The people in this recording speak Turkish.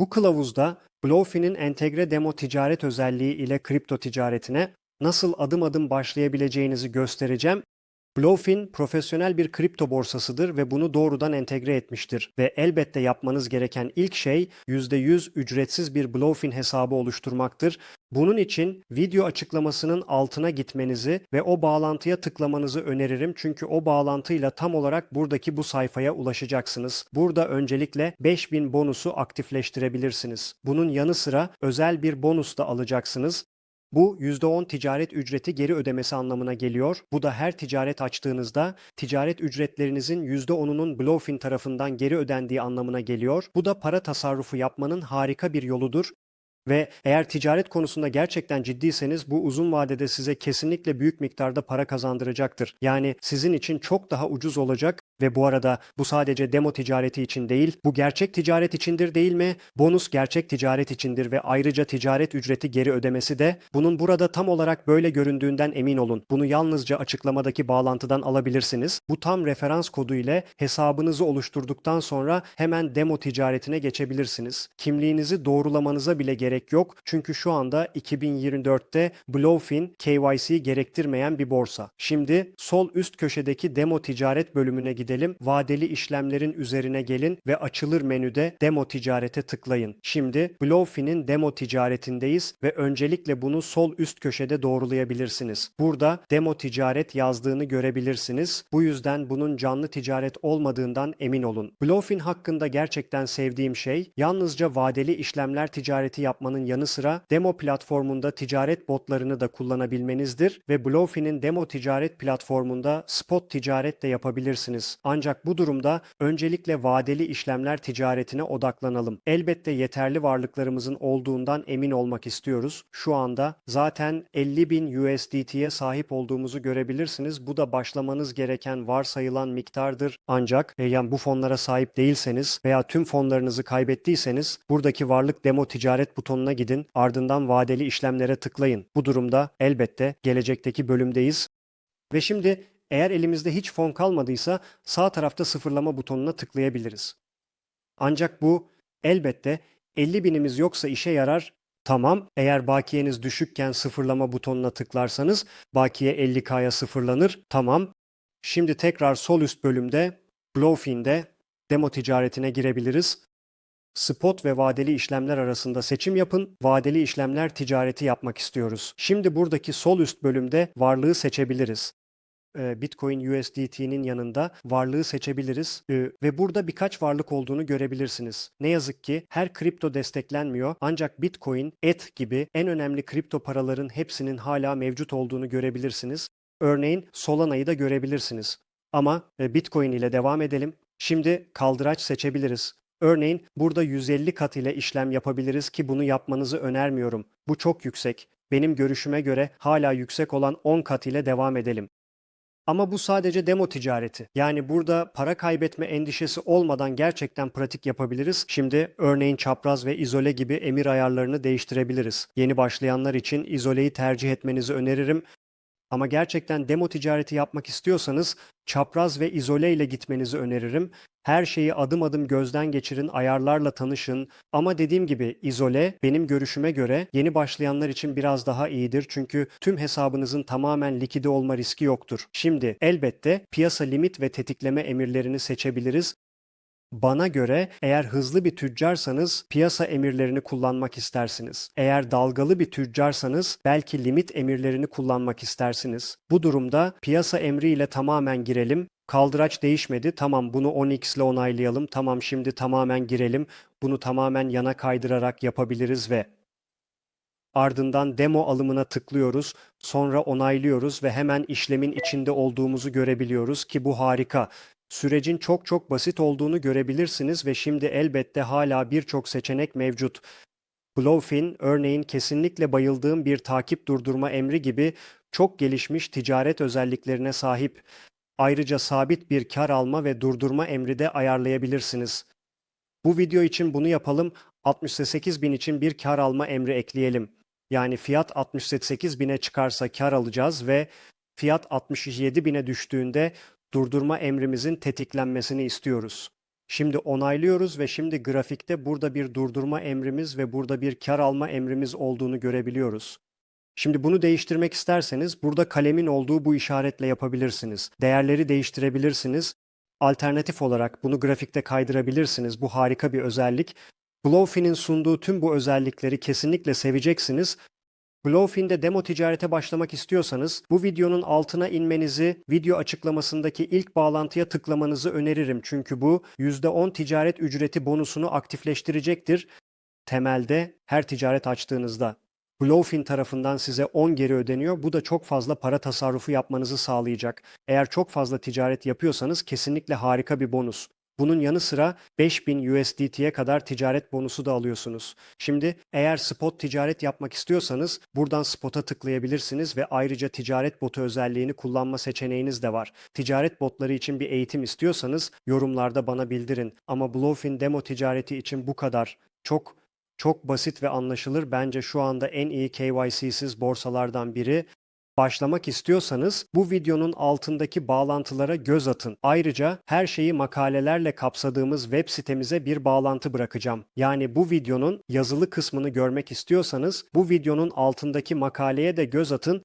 Bu kılavuzda Blowfin'in entegre demo ticaret özelliği ile kripto ticaretine nasıl adım adım başlayabileceğinizi göstereceğim. Blowfin profesyonel bir kripto borsasıdır ve bunu doğrudan entegre etmiştir. Ve elbette yapmanız gereken ilk şey %100 ücretsiz bir Blowfin hesabı oluşturmaktır. Bunun için video açıklamasının altına gitmenizi ve o bağlantıya tıklamanızı öneririm. Çünkü o bağlantıyla tam olarak buradaki bu sayfaya ulaşacaksınız. Burada öncelikle 5000 bonusu aktifleştirebilirsiniz. Bunun yanı sıra özel bir bonus da alacaksınız. Bu %10 ticaret ücreti geri ödemesi anlamına geliyor. Bu da her ticaret açtığınızda ticaret ücretlerinizin %10'unun Blowfin tarafından geri ödendiği anlamına geliyor. Bu da para tasarrufu yapmanın harika bir yoludur. Ve eğer ticaret konusunda gerçekten ciddiyseniz bu uzun vadede size kesinlikle büyük miktarda para kazandıracaktır. Yani sizin için çok daha ucuz olacak ve bu arada bu sadece demo ticareti için değil, bu gerçek ticaret içindir değil mi? Bonus gerçek ticaret içindir ve ayrıca ticaret ücreti geri ödemesi de bunun burada tam olarak böyle göründüğünden emin olun. Bunu yalnızca açıklamadaki bağlantıdan alabilirsiniz. Bu tam referans kodu ile hesabınızı oluşturduktan sonra hemen demo ticaretine geçebilirsiniz. Kimliğinizi doğrulamanıza bile gerek yok. Çünkü şu anda 2024'te Blowfin KYC gerektirmeyen bir borsa. Şimdi sol üst köşedeki demo ticaret bölümüne gidelim. Vadeli işlemlerin üzerine gelin ve açılır menüde demo ticarete tıklayın. Şimdi Blowfin'in demo ticaretindeyiz ve öncelikle bunu sol üst köşede doğrulayabilirsiniz. Burada demo ticaret yazdığını görebilirsiniz. Bu yüzden bunun canlı ticaret olmadığından emin olun. Blowfin hakkında gerçekten sevdiğim şey yalnızca vadeli işlemler ticareti yapmanın yanı sıra demo platformunda ticaret botlarını da kullanabilmenizdir ve Blowfin'in demo ticaret platformunda spot ticaret de yapabilirsiniz. Ancak bu durumda öncelikle vadeli işlemler ticaretine odaklanalım. Elbette yeterli varlıklarımızın olduğundan emin olmak istiyoruz. Şu anda zaten 50 bin USDT'ye sahip olduğumuzu görebilirsiniz. Bu da başlamanız gereken varsayılan miktardır. Ancak e, yani bu fonlara sahip değilseniz veya tüm fonlarınızı kaybettiyseniz buradaki varlık demo ticaret butonuna gidin. Ardından vadeli işlemlere tıklayın. Bu durumda elbette gelecekteki bölümdeyiz. Ve şimdi eğer elimizde hiç fon kalmadıysa sağ tarafta sıfırlama butonuna tıklayabiliriz. Ancak bu elbette 50 binimiz yoksa işe yarar. Tamam, eğer bakiyeniz düşükken sıfırlama butonuna tıklarsanız bakiye 50K'ya sıfırlanır. Tamam. Şimdi tekrar sol üst bölümde Blowfin'de demo ticaretine girebiliriz. Spot ve vadeli işlemler arasında seçim yapın. Vadeli işlemler ticareti yapmak istiyoruz. Şimdi buradaki sol üst bölümde varlığı seçebiliriz. Ee, Bitcoin USDT'nin yanında varlığı seçebiliriz Ee, ve burada birkaç varlık olduğunu görebilirsiniz. Ne yazık ki her kripto desteklenmiyor ancak Bitcoin, ETH gibi en önemli kripto paraların hepsinin hala mevcut olduğunu görebilirsiniz. Örneğin Solana'yı da görebilirsiniz. Ama e, Bitcoin ile devam edelim. Şimdi kaldıraç seçebiliriz. Örneğin burada 150 kat ile işlem yapabiliriz ki bunu yapmanızı önermiyorum. Bu çok yüksek. Benim görüşüme göre hala yüksek olan 10 kat ile devam edelim. Ama bu sadece demo ticareti. Yani burada para kaybetme endişesi olmadan gerçekten pratik yapabiliriz. Şimdi örneğin çapraz ve izole gibi emir ayarlarını değiştirebiliriz. Yeni başlayanlar için izoleyi tercih etmenizi öneririm. Ama gerçekten demo ticareti yapmak istiyorsanız çapraz ve izole ile gitmenizi öneririm. Her şeyi adım adım gözden geçirin, ayarlarla tanışın. Ama dediğim gibi izole benim görüşüme göre yeni başlayanlar için biraz daha iyidir. Çünkü tüm hesabınızın tamamen likide olma riski yoktur. Şimdi elbette piyasa limit ve tetikleme emirlerini seçebiliriz. Bana göre eğer hızlı bir tüccarsanız piyasa emirlerini kullanmak istersiniz. Eğer dalgalı bir tüccarsanız belki limit emirlerini kullanmak istersiniz. Bu durumda piyasa emriyle tamamen girelim. Kaldıraç değişmedi. Tamam bunu 10x ile onaylayalım. Tamam şimdi tamamen girelim. Bunu tamamen yana kaydırarak yapabiliriz ve Ardından demo alımına tıklıyoruz, sonra onaylıyoruz ve hemen işlemin içinde olduğumuzu görebiliyoruz ki bu harika. Sürecin çok çok basit olduğunu görebilirsiniz ve şimdi elbette hala birçok seçenek mevcut. Blowfin örneğin kesinlikle bayıldığım bir takip durdurma emri gibi çok gelişmiş ticaret özelliklerine sahip. Ayrıca sabit bir kar alma ve durdurma emri de ayarlayabilirsiniz. Bu video için bunu yapalım. 68 bin için bir kar alma emri ekleyelim. Yani fiyat 68 bine çıkarsa kar alacağız ve fiyat 67 bine düştüğünde durdurma emrimizin tetiklenmesini istiyoruz. Şimdi onaylıyoruz ve şimdi grafikte burada bir durdurma emrimiz ve burada bir kar alma emrimiz olduğunu görebiliyoruz. Şimdi bunu değiştirmek isterseniz burada kalemin olduğu bu işaretle yapabilirsiniz. Değerleri değiştirebilirsiniz. Alternatif olarak bunu grafikte kaydırabilirsiniz. Bu harika bir özellik. Blowfin'in sunduğu tüm bu özellikleri kesinlikle seveceksiniz. Blowfin'de demo ticarete başlamak istiyorsanız bu videonun altına inmenizi, video açıklamasındaki ilk bağlantıya tıklamanızı öneririm. Çünkü bu %10 ticaret ücreti bonusunu aktifleştirecektir. Temelde her ticaret açtığınızda. Blowfin tarafından size 10 geri ödeniyor. Bu da çok fazla para tasarrufu yapmanızı sağlayacak. Eğer çok fazla ticaret yapıyorsanız kesinlikle harika bir bonus. Bunun yanı sıra 5000 USDT'ye kadar ticaret bonusu da alıyorsunuz. Şimdi eğer spot ticaret yapmak istiyorsanız buradan spot'a tıklayabilirsiniz ve ayrıca ticaret botu özelliğini kullanma seçeneğiniz de var. Ticaret botları için bir eğitim istiyorsanız yorumlarda bana bildirin. Ama Blowfin demo ticareti için bu kadar. Çok çok basit ve anlaşılır. Bence şu anda en iyi KYC'siz borsalardan biri. Başlamak istiyorsanız bu videonun altındaki bağlantılara göz atın. Ayrıca her şeyi makalelerle kapsadığımız web sitemize bir bağlantı bırakacağım. Yani bu videonun yazılı kısmını görmek istiyorsanız bu videonun altındaki makaleye de göz atın.